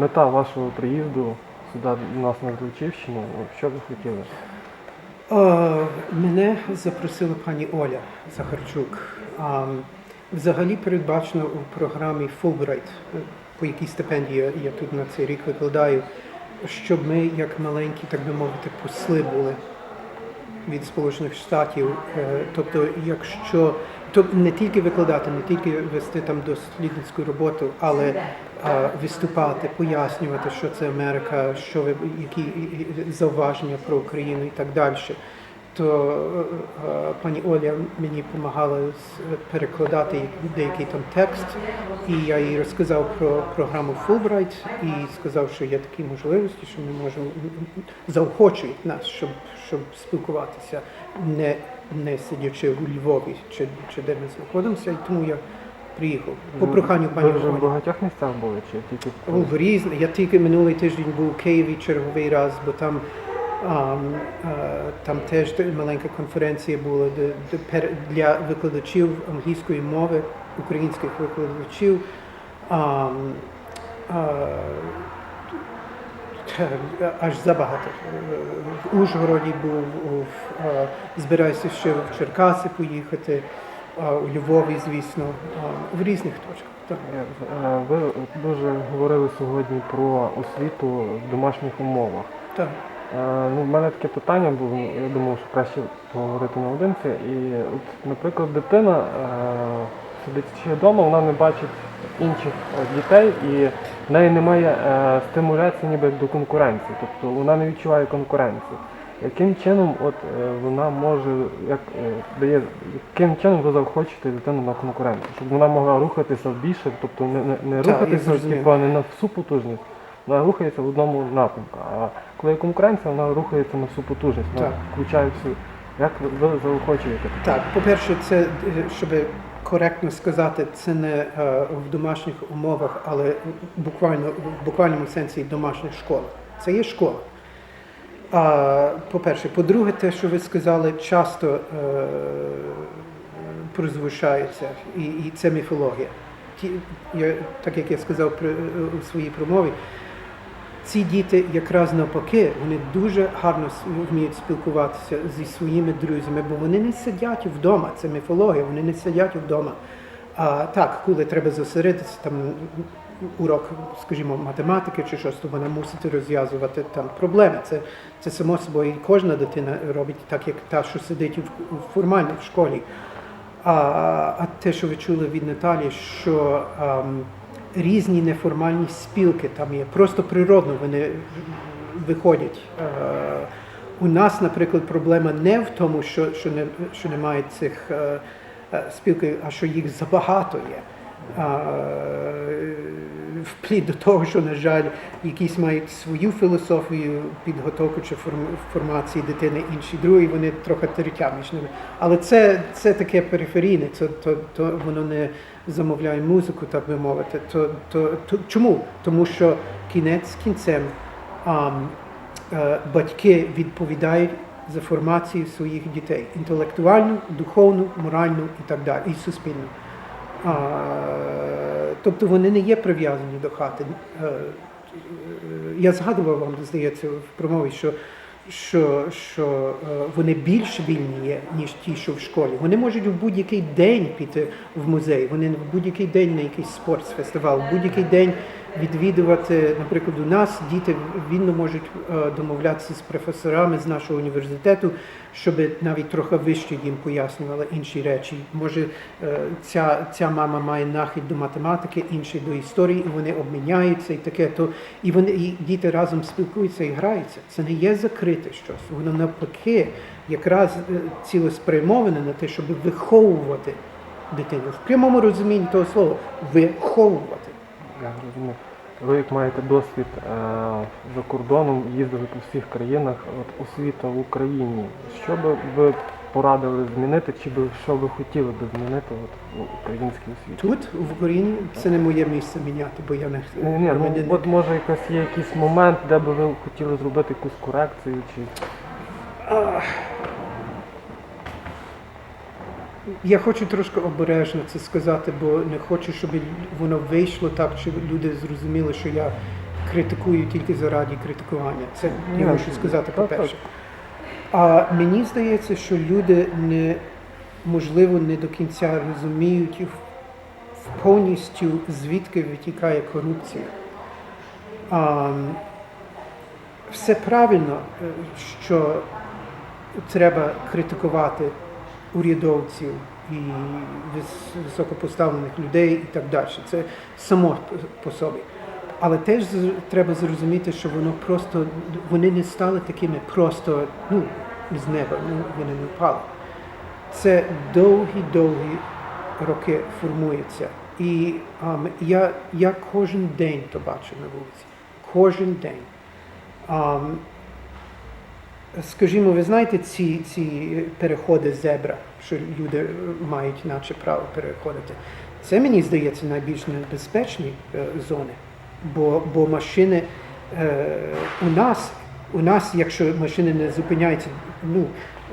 мета вашого приїзду сюди до нас на Злочівщину, що ви хотіли? Е, Мене запросила пані Оля Захарчук. А, Взагалі передбачено у програмі е, по якій стипендії я тут на цей рік викладаю, щоб ми, як маленькі, так би мовити, посли були від Сполучених Штатів. Е, Тобто, якщо тобто не тільки викладати, не тільки вести там дослідницьку роботу, але виступати, пояснювати, що це Америка, що ви які зауваження про Україну і так далі. То е, е, пані Оля мені допомагала з- перекладати деякий там текст, і я їй розказав про програму Fulbright і сказав, що є такі можливості, що ми можемо заохочують нас, щоб, щоб спілкуватися, не, не сидячи у Львові чи, чи де ми знаходимося, і тому я приїхав. По проханню пані Ви вже в багатьох місцях були чи тільки Ну, в різних. Я тільки минулий тиждень був у Києві черговий раз, бо там, ам, е, там теж маленька конференція була для викладачів англійської мови, українських викладачів. Е, аж забагато. Е, В Ужгороді був, в, е, збираюся ще в Черкаси поїхати, е, у Львові, звісно, е, в різних точках. Е, Ви дуже говорили сьогодні про освіту в домашніх умовах. Так. Е, Ну, в мене таке питання було, я думав, що краще поговорити наодинці. І от, наприклад, дитина е, сидячи вдома, вона не бачить інших е, дітей і в неї немає е, стимуляції ніби до конкуренції, тобто вона не відчуває конкуренції. Яким чином от е, вона може, як е, дає, яким чином ви заохочуєте дитину на конкуренцію, щоб вона могла рухатися більше, тобто не, не, не рухатися типу, не на всю потужність, вона рухається в одному напрямку. А коли є конкуренція, вона рухається на всю потужність, вона Так. включає всю. Як ви заохочуєте? Так, по-перше, це е, щоб коректно сказати, це не е, в домашніх умовах, але буквально в буквальному сенсі домашня школа. Це є школа. А, по-перше, по-друге, те, що ви сказали, часто е, прозвучається, і, і це міфологія. Ті, я, так як я сказав при, е, у своїй промові, ці діти якраз навпаки, вони дуже гарно вміють спілкуватися зі своїми друзями, бо вони не сидять вдома. Це міфологія, вони не сидять вдома. А так, коли треба зосередитися, там урок, скажімо, математики чи щось, то вона мусить розв'язувати там проблеми. Це, це само собою і кожна дитина робить так, як та, що сидить в, формально в школі. А, а те, що ви чули від Наталі, що ем, різні неформальні спілки там є, просто природно вони виходять. Е, у нас, наприклад, проблема не в тому, що, що, не, що немає цих е, е, а що їх забагато є. Вплід до того, що, на жаль, якісь мають свою філософію підготовку чи форм- формації дитини, інші другі, вони трохи теретя між ними. Але це, це таке периферійне, це, то, то воно не замовляє музику, так би мовити. То, то, то, чому? Тому що кінець кінцем ам, е, батьки відповідають за формацію своїх дітей інтелектуальну, духовну, моральну і так далі, і суспільну. Тобто вони не є прив'язані до хати. Е, е, Я згадував вам, здається, в промові, що, що, що е, вони більш вільні є, ніж ті, що в школі. Вони можуть в будь-який день піти в музей, вони в будь-який день на якийсь спортсфестивал, в будь-який день відвідувати, наприклад, у нас діти вільно можуть е, домовлятися з професорами з нашого університету, щоб навіть трохи вище їм пояснювали інші речі. Може, е, ця, ця мама має нахід до математики, інший до історії, і вони обміняються і таке. То і вони і діти разом спілкуються і граються. Це не є закрите щось. Воно навпаки, якраз е, цілеспрямоване на те, щоб виховувати дитину в прямому розумінні того слова виховувати. Я розумію. Ви як маєте досвід е, за кордоном, їздили по всіх країнах, от освіта в Україні. Що би ви порадили змінити, чи би що ви хотіли би змінити от, в українській освіті? Тут в Україні це не моє місце міняти, бо я не Ні, ні, ну громадянин. от може якась є якийсь момент, де би ви хотіли зробити якусь корекцію, чи Я хочу трошки обережно це сказати, бо не хочу, щоб воно вийшло так, щоб люди зрозуміли, що я критикують тільки заради критикування. Це я Ні, мушу сказати, по-перше. А мені здається, що люди не можливо не до кінця розуміють повністю звідки витікає корупція. А, все правильно, е, що треба критикувати урядовців і високопоставлених людей і так далі. Це само по собі. Але теж треба зрозуміти, що воно просто вони не стали такими просто ну, з неба, ну, вони не впали. Це довгі-довгі роки формується. І ам, я, я кожен день то бачу на вулиці. Кожен день. Ам, скажімо, ви знаєте ці, ці переходи зебра, що люди мають наче право переходити. Це мені здається найбільш небезпечні е, зони, бо, бо машини е, у нас, у нас, якщо машини не зупиняються, ну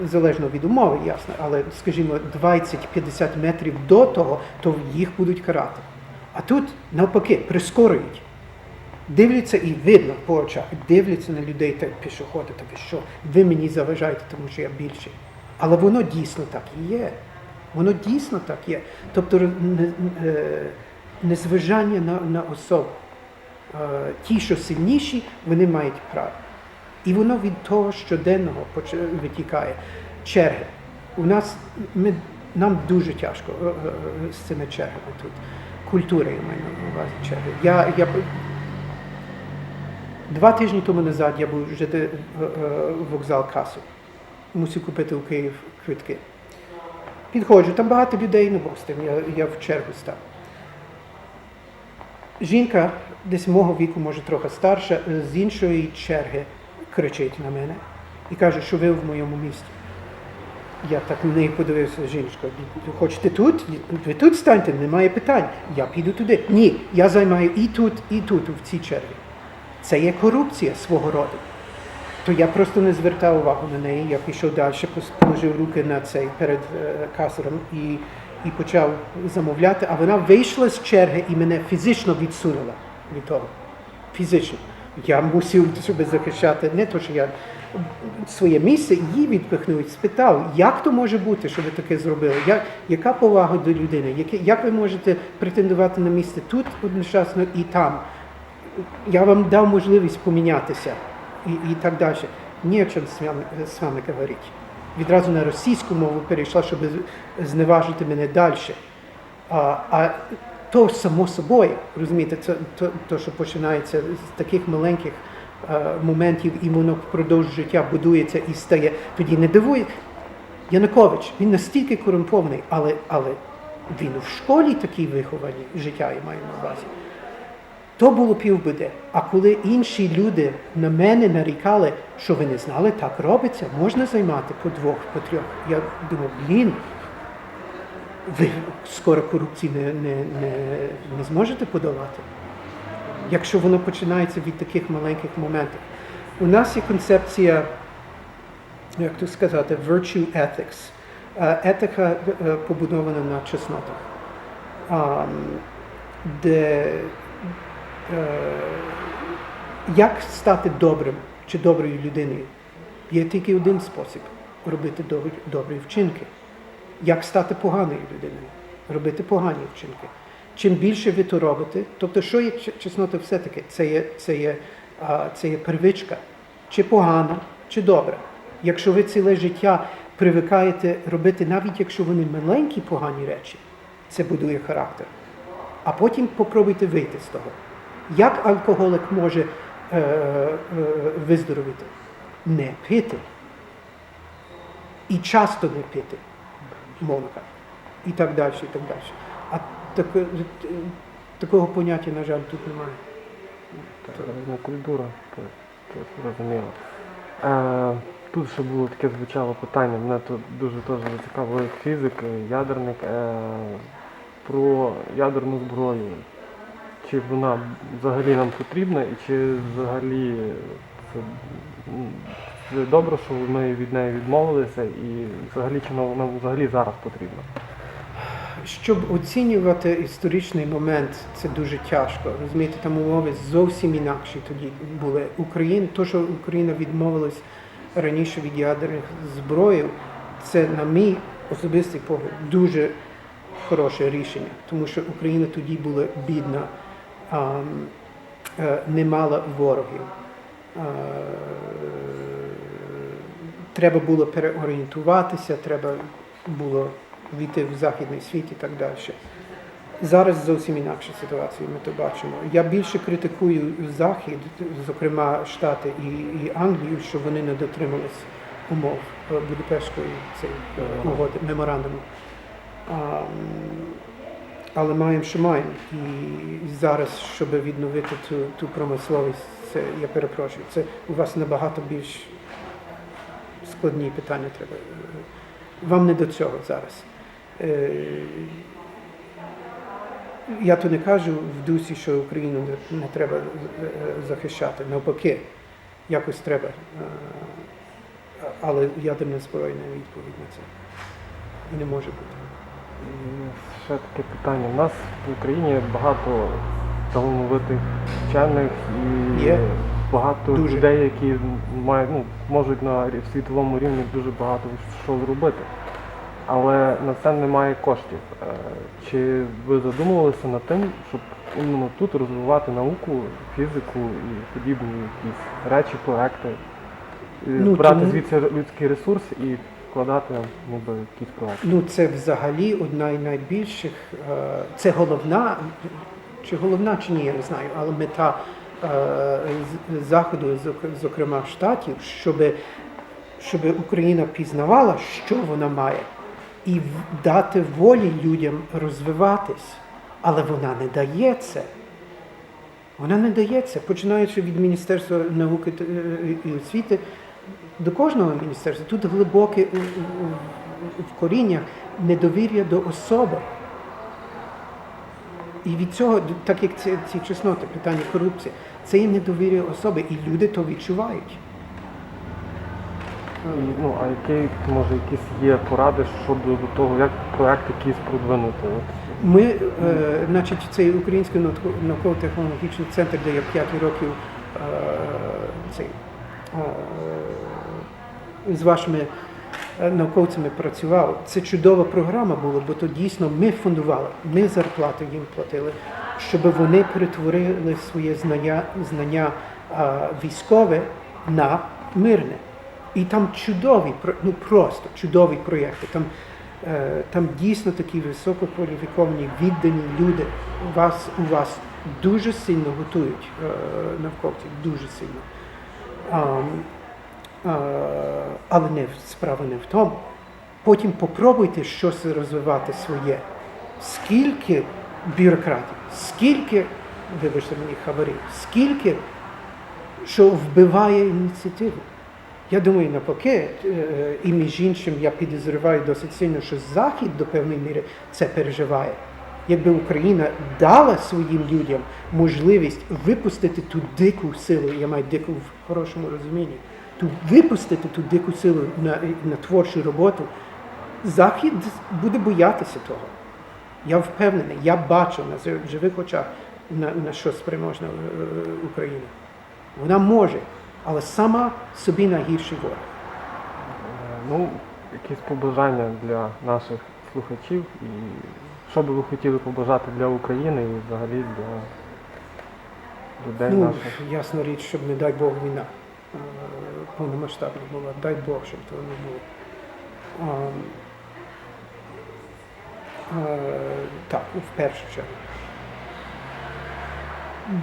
залежно від умови, ясно, але скажімо, 20-50 метрів до того, то їх будуть карати. А тут навпаки прискорюють. Дивляться і видно по очах, дивляться на людей та пішоходи, та ви що, ви мені заважаєте, тому що я більший. Але воно дійсно так і є. Воно дійсно так є. Тобто е, незважання на, на особу. Е, Ті, що сильніші, вони мають право. І воно від того щоденного витікає. Черги. У нас ми, нам дуже тяжко е, з цими чергами тут. Культура, я маю на увазі черги. Я, я Два тижні тому назад я був жити в, е, вокзал касу. Мусив купити у Київ квитки. Підходжу, там багато людей, ну бог з тим, я, я в чергу став. Жінка десь мого віку, може трохи старша, е, з іншої черги кричить на мене і каже, що ви в моєму місті. Я так на неї подивився, жіночка, хочете тут? Ви тут станьте, немає питань. Я піду туди. Ні, я займаю і тут, і тут, в цій черзі. Це є корупція свого роду. То я просто не звертав увагу на неї. Я пішов далі, положив руки на цей перед е, касером і, і почав замовляти, а вона вийшла з черги і мене фізично відсунула від того. Фізично. Я мусив себе захищати, не то, що я своє місце її відпихнув, спитав, як то може бути, що ви таке зробили? Як, яка повага до людини? Яке, як ви можете претендувати на місце тут одночасно і там? Я вам дав можливість помінятися і, і так далі. Ні о чому з вами, з вами говорити. Відразу на російську мову перейшла, щоб зневажити мене далі. А, а то само собою, розумієте, це то, то, що починається з таких маленьких е, моментів, і воно впродовж життя будується і стає. Тоді не дивує. Янукович, він настільки корумпований, але, але він в школі такий вихований, життя я маю на увазі. То було півбіди. А коли інші люди на мене нарікали, що ви не знали, так робиться, можна займати по двох, по трьох. Я думав, блін, ви скоро корупції не, не, не, не зможете подолати. Якщо воно починається від таких маленьких моментів. У нас є концепція, як то сказати, virtue ethics. Етика е, побудована на чеснотах. Де як стати добрим чи доброю людиною? Є тільки один спосіб робити добрі, добрі вчинки. Як стати поганою людиною? Робити погані вчинки. Чим більше ви то робите, тобто, що є чеснота все-таки? Це є, це є, це є первичка, чи погана, чи добра. Якщо ви ціле життя привикаєте робити, навіть якщо вони маленькі погані речі, це будує характер. А потім попробуйте вийти з того. Як алкоголик може е, е, виздоровити? Не пити. І часто не пити, кажучи. І так далі, і так далі. А таке- такого поняття, на жаль, тут немає. Це культура, то, то зрозуміло. Е, тут ще було таке звучало питання, мене тут дуже теж зацікавив фізик, ядерник, е, про ядерну зброю. Чи вона взагалі нам потрібна і чи взагалі це, це добре, що ми від неї відмовилися і взагалі чи вона взагалі зараз потрібна? щоб оцінювати історичний момент, це дуже тяжко. Розумієте, там умови зовсім інакші тоді були. Україна, то, що Україна відмовилась раніше від ядерних зброїв, це, на мій особистий погляд, дуже хороше рішення, тому що Україна тоді була бідна, не мала ворогів. Е, Треба було переорієнтуватися, треба було війти в західний світ і так далі. Зараз зовсім інакша ситуація, ми то бачимо. Я більше критикую Захід, зокрема Штати і, і Англію, що вони не дотримались умов е, Будапештської цієї е, угоди, меморандуму. Але маємо, що маємо. І зараз, щоб відновити ту, ту промисловість, це я перепрошую, це у вас набагато більш складні питання треба. Вам не до цього зараз. Е, Я то не кажу в дусі, що Україну не, треба е, захищати. Навпаки, якось треба. Е, Але ядерна зброя не відповідь на це. І не може бути. Ще таке питання. У нас в Україні багато талановитих вчених і Є. багато Дуже. людей, які мають, ну, можуть на рі- світовому рівні дуже багато що зробити. Але на це немає коштів. Е, Чи ви задумувалися над тим, щоб іменно тут розвивати науку, фізику і подібні якісь речі, проекти, І Ну, брати тому- звідси людський ресурс і вкладати ніби якісь проекти? Ну, це взагалі одна із найбільших, е, це головна, чи головна, чи ні, я не знаю, але мета е, заходу, зокрема штатів, щоб, щоб Україна пізнавала, що вона має, і дати волі людям розвиватись. Але вона не дає це. Вона не дає це, починаючи від Міністерства науки е, і освіти до кожного міністерства. Тут глибоке у- у- у- в коріннях недовір'я до особи. І від цього, так як ці, ці чесноти, питання корупції, це є недовір'я особи, і люди то відчувають. І, ну, а які, може, якісь є поради щодо до того, як проект якийсь продвинути? Ми, е, значить, цей український науково-технологічний центр, де я 5 років е, цей, е, з вашими е, науковцями працював. Це чудова програма була, бо то дійсно ми фундували, ми зарплату їм платили, щоб вони перетворили своє знання, знання військове на мирне. І там чудові, ну просто чудові проєкти. Там, е, там дійсно такі висококваліфіковані, віддані люди. Вас, у вас дуже сильно готують е, науковці, дуже сильно. Але не справа не в тому. Потім попробуйте щось розвивати своє. Скільки бюрократів, скільки, вибачте мені, хабарів, скільки що вбиває ініціативу. Я думаю, навпаки, е, і між іншим я підозрюваю досить сильно, що Захід до певної міри це переживає. Якби Україна дала своїм людям можливість випустити ту дику силу, я маю дику в хорошому розумінні, ту випустити ту дику силу на, на творчу роботу, Захід буде боятися того. Я впевнений, я бачу на живих очах, на, на що спроможна е, Україна. Вона може, але сама собі найгірший ворог. е, ну, якісь побажання для наших слухачів і що би ви хотіли побажати для України і взагалі для людей Ну, наших? ясна річ, щоб не дай Бог війна е, повномасштабна була. Дай Бог, щоб того не було. А, е, так, в першу чергу.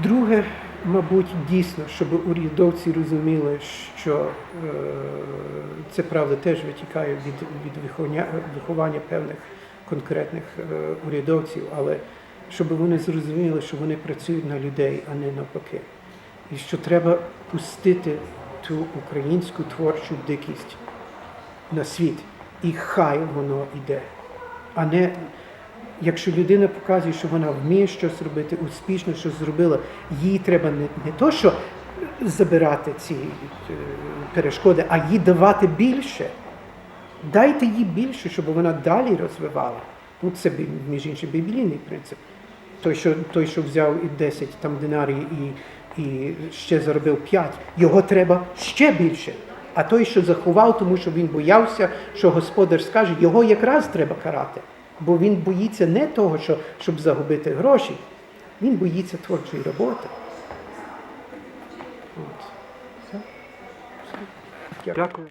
Друге, мабуть, дійсно, щоб урядовці розуміли, що е, це правда теж витікає від, від виховання, виховання певних конкретних е, урядовців, але щоб вони зрозуміли, що вони працюють на людей, а не навпаки. І що треба пустити ту українську творчу дикість на світ, і хай воно йде. А не якщо людина показує, що вона вміє щось робити, успішно щось зробила, їй треба не, не то, що забирати ці е, перешкоди, а їй давати більше. Дайте їй більше, щоб вона далі розвивала. Ну, це між іншим біблійний принцип. Той, що, той, що взяв і 10 там динарій і, і ще заробив 5, його треба ще більше. А той, що заховав, тому що він боявся, що господар скаже, його якраз треба карати. Бо він боїться не того, що, щоб загубити гроші, він боїться творчої роботи. От. Все. Все. Дякую.